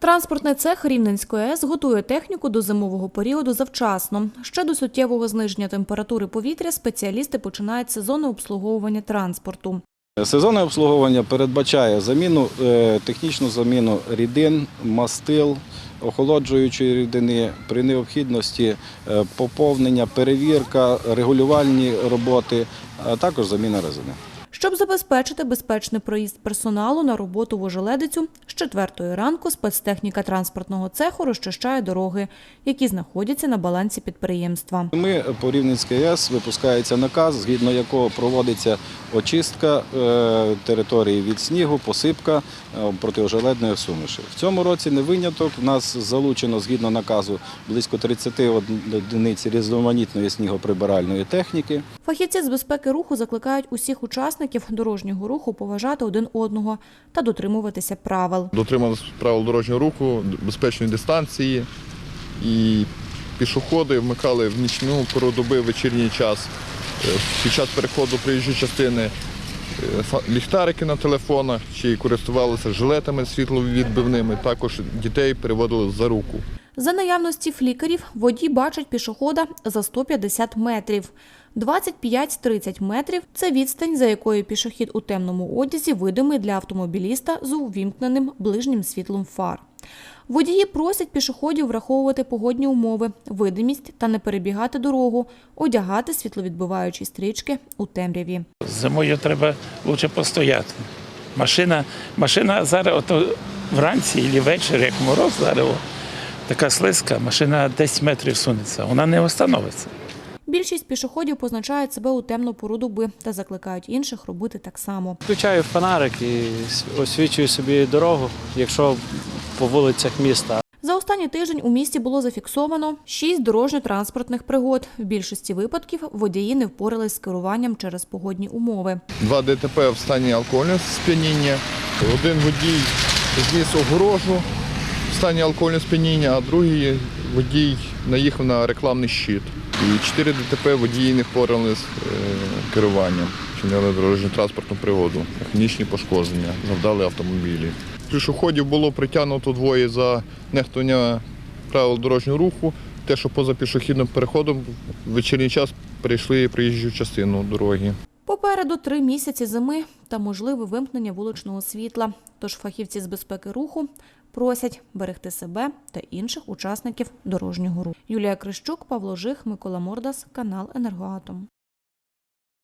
Транспортний цех Рівненської АЕС готує техніку до зимового періоду завчасно. Ще до суттєвого зниження температури повітря спеціалісти починають сезонне обслуговування транспорту. Сезонне обслуговування передбачає заміну, е, технічну заміну рідин, мастил, охолоджуючої рідини, при необхідності е, поповнення, перевірка, регулювальні роботи, а також заміна резини. Щоб забезпечити безпечний проїзд персоналу на роботу в ожеледицю, з четвертої ранку спецтехніка транспортного цеху розчищає дороги, які знаходяться на балансі підприємства. Ми по Рівненській АЕС випускається наказ, згідно якого проводиться очистка е, території від снігу, посипка е, протиожеледної суміші. В цьому році не виняток. У нас залучено згідно наказу близько 30 одиниць різноманітної снігоприбиральної техніки. Фахівці з безпеки руху закликають усіх учасників дорожнього руху поважати один одного та дотримуватися правил. дотрималися правил дорожнього руху, безпечної дистанції. І пішоходи вмикали в нічну пору доби, вечірній час. Е, Під час переходу проїжджої частини е, ліхтарики на телефонах чи користувалися жилетами світловідбивними. Також дітей переводили за руку. За наявності флікерів водій бачить пішохода за 150 метрів. 25-30 метрів – це відстань, за якою пішохід у темному одязі видимий для автомобіліста з увімкненим ближнім світлом фар. Водії просять пішоходів враховувати погодні умови, видимість та не перебігати дорогу, одягати світловідбиваючі стрічки у темряві. Зимою треба лучше постояти. Машина, машина зараз ото вранці або ввечері, як мороз зараз, така слизька, машина 10 метрів сунеться, вона не остановиться. Більшість пішоходів позначають себе у темну пору доби та закликають інших робити так само. Включаю фонарик і освічую собі дорогу, якщо по вулицях міста. За останній тиждень у місті було зафіксовано шість дорожньо-транспортних пригод. В більшості випадків водії не впорались з керуванням через погодні умови. Два ДТП в стані алкогольного сп'яніння. Один водій зніс огорожу в стані алкогольного сп'яніння, а другий водій наїхав на рекламний щит. І чотири ДТП водії не впоралися з е, керуванням, чинили дорожньо транспортну пригоду. Механічні пошкодження завдали автомобілі. Пішоходів було притягнуто двоє за нехтування правил дорожнього руху. Те, що поза пішохідним переходом в вечірній час перейшли проїжджу частину дороги. Попереду три місяці зими та можливе вимкнення вуличного світла. Тож фахівці з безпеки руху просять берегти себе та інших учасників дорожнього руху. Юлія Крищук, Павло Жих, Микола Мордас, канал Енергоатом.